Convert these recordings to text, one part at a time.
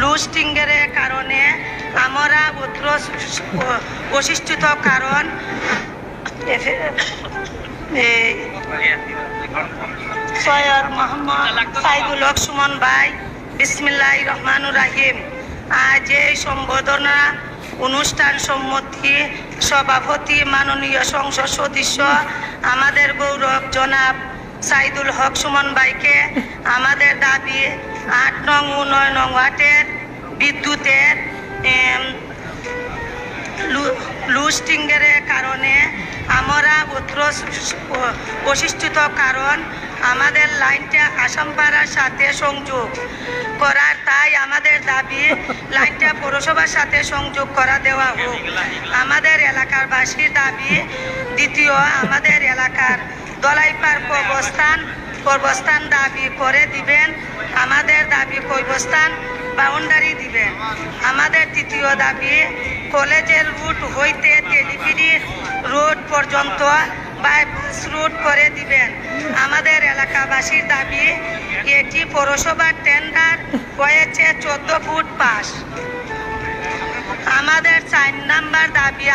লুস্টিংয়ের কারণে আমরা উত্তর বৈশিষ্ট্যত কারণ সৈয়দ মোহাম্মদ সাইদুল হক সুমন ভাই, বিসমিল্লাহ রহমানুর রাহিম। আজ এই সম্বোধনা অনুষ্ঠান সম্মতি সভাপতি মাননীয় সংসদ সদস্য আমাদের গৌরব জনাব সাইদুল হক সুমন ভাইকে আমাদের আট নং ও নয় নং ওয়াটের বিদ্যুতের লুস্টিংয়ের কারণে আমরা উত্তর বৈশিষ্ট্যত কারণ আমাদের লাইনটা আসামপাড়ার সাথে সংযোগ করার, তাই আমাদের দাবি লাইনটা পৌরসভার সাথে সংযোগ করা দেওয়া হোক। আমাদের এলাকার বাসীর দাবি দ্বিতীয়, আমাদের এলাকার দলাইপার কবস্থান কর্মস্থান দাবি করে দিবেন, আমাদের দাবি কর্মস্থান বাউন্ডারি দিবেন। আমাদের তৃতীয় দাবি, কলেজের রুট হইতে টেলিফিরি রোড পর্যন্ত বাইপাস রুট করে দিবেন। আমাদের এলাকাবাসীর দাবি, এটি পৌরসভার টেন্ডার হয়েছে চোদ্দ ফুট পাস আমাদের চার নাম্বার দাবি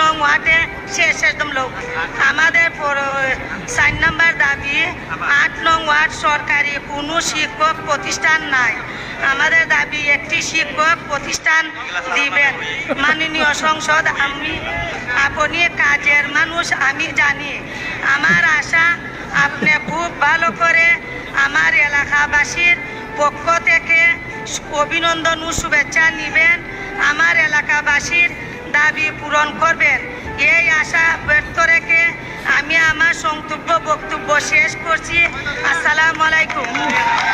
নং ওয়ার্ডে শেষ একদম লোক। আমাদের চার নাম্বার দাবি, আট নং ওয়ার্ড সরকারি কোনো শিক্ষক প্রতিষ্ঠান নাই। আমাদের দাবি, একটি শিক্ষক প্রতিষ্ঠান দিবেন। মাননীয় সংসদ, আমি, আপনি কাজের মানুষ, আমি জানি। আমার আশা, আপনি খুব ভালো করে আমার এলাকাবাসীর পক্ষ থেকে অভিনন্দন ও শুভেচ্ছা নিবেন। আমার এলাকাবাসীর দাবি পূরণ করবেন। এই আশা ব্যর্থ রেখে আমি আমার সন্তব্য বক্তব্য শেষ করছি। আসসালামু আলাইকুম।